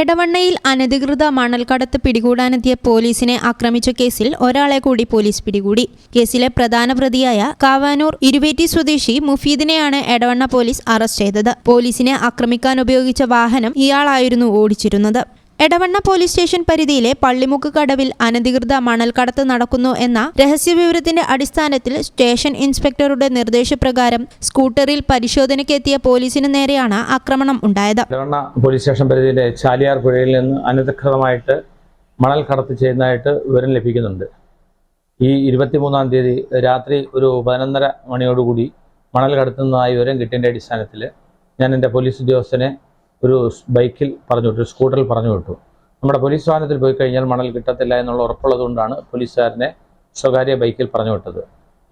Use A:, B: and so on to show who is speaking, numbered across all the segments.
A: എടവണ്ണയിൽ അനധികൃത മണൽക്കടത്ത് പിടികൂടാനെത്തിയ പോലീസിനെ ആക്രമിച്ച കേസിൽ ഒരാളെ കൂടി പോലീസ് പിടികൂടി. കേസിലെ പ്രധാന പ്രതിയായ കാവാനൂർ ഇരുവേറ്റി സ്വദേശി മുഫീദിനെയാണ് എടവണ്ണ പോലീസ് അറസ്റ്റ് ചെയ്തത്. പോലീസിനെ ആക്രമിക്കാൻ ഉപയോഗിച്ച വാഹനം ഇയാളായിരുന്നു ഓടിച്ചിരുന്നത്. എടവണ്ണ പോലീസ് സ്റ്റേഷൻ പരിധിയിലെ പള്ളിമുക്ക് കടവിൽ അനധികൃത മണൽ കടത്ത് നടക്കുന്നു എന്ന രഹസ്യ രഹസ്യവിവരത്തിന്റെ അടിസ്ഥാനത്തിൽ സ്റ്റേഷൻ ഇൻസ്പെക്ടറുടെ നിർദ്ദേശപ്രകാരം സ്കൂട്ടറിൽ പരിശോധനയ്ക്കെത്തിയ പോലീസിന് നേരെയാണ് ആക്രമണം ഉണ്ടായത്.
B: എടവണ്ണ പോലീസ് സ്റ്റേഷൻ പരിധിയിലെ ചാലിയാർ പുഴയിൽ നിന്ന് അനധികൃതമായിട്ട് മണൽ കടത്ത് ചെയ്യുന്നതായിട്ട് വിവരം ലഭിക്കുന്നുണ്ട്. ഈ ഇരുപത്തിമൂന്നാം തീയതി രാത്രി ഒരു പതിനൊന്നര മണിയോടുകൂടി മണൽ കടത്തുന്നതായി വിവരം കിട്ടിയതിന്റെ അടിസ്ഥാനത്തിൽ ഞാൻ എന്റെ പോലീസ് ഉദ്യോഗസ്ഥനെ ഒരു ബൈക്കിൽ പറഞ്ഞു വിട്ടു സ്കൂട്ടറിൽ പറഞ്ഞു വിട്ടു. നമ്മുടെ പോലീസ് വാഹനത്തിൽ പോയി കഴിഞ്ഞാൽ മണൽ കിട്ടത്തില്ല എന്നുള്ള ഉറപ്പുള്ളതുകൊണ്ടാണ് പോലീസുകാരനെ സ്വകാര്യ ബൈക്കിൽ പറഞ്ഞു വിട്ടത്.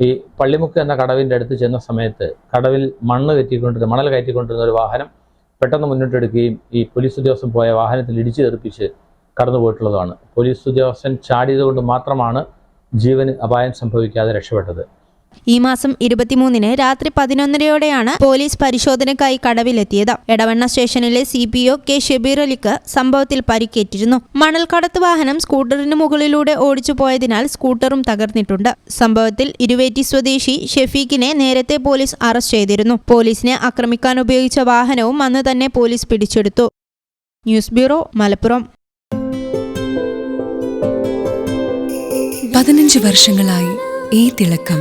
B: ഈ പള്ളിമുക്ക് എന്ന കടവിന്റെ അടുത്ത് ചെന്ന സമയത്ത് കടവിൽ മണ്ണ് കയറ്റിക്കൊണ്ടിരുന്ന മണൽ കയറ്റിക്കൊണ്ടിരുന്ന ഒരു വാഹനം പെട്ടെന്ന് മുന്നിട്ടെടുക്കുകയും ഈ പോലീസ് ഉദ്യോഗസ്ഥൻ പോയ വാഹനത്തിൽ ഇടിച്ചു തെറിപ്പിച്ച് കടന്നു പോയിട്ടുള്ളതാണ്. പോലീസ് ഉദ്യോഗസ്ഥൻ ചാടിയത് കൊണ്ട് മാത്രമാണ് ജീവന് അപായം സംഭവിക്കാതെ രക്ഷപ്പെട്ടത്.
A: ഈ മാസം ഇരുപത്തിമൂന്നിന് രാത്രി പതിനൊന്നരയോടെയാണ് പോലീസ് പരിശോധനയ്ക്കായി കടവിലെത്തിയത്. എടവണ്ണ സ്റ്റേഷനിലെ C P O K Shabeer അലിക്ക് സംഭവത്തിൽ പരിക്കേറ്റിരുന്നു. മണൽക്കടത്ത് വാഹനം സ്കൂട്ടറിന് മുകളിലൂടെ ഓടിച്ചു പോയതിനാൽ സ്കൂട്ടറും തകർന്നിട്ടുണ്ട്. സംഭവത്തിൽ ഇരുവേറ്റി സ്വദേശി ഷെഫീഖിനെ നേരത്തെ പോലീസ് അറസ്റ്റ് ചെയ്തിരുന്നു. പോലീസിനെ ആക്രമിക്കാൻ ഉപയോഗിച്ച വാഹനവും അന്ന് തന്നെ പോലീസ് പിടിച്ചെടുത്തു. News bureau Malappuram.
C: പതിനഞ്ച് വർഷങ്ങളായി ഈ തിളക്കം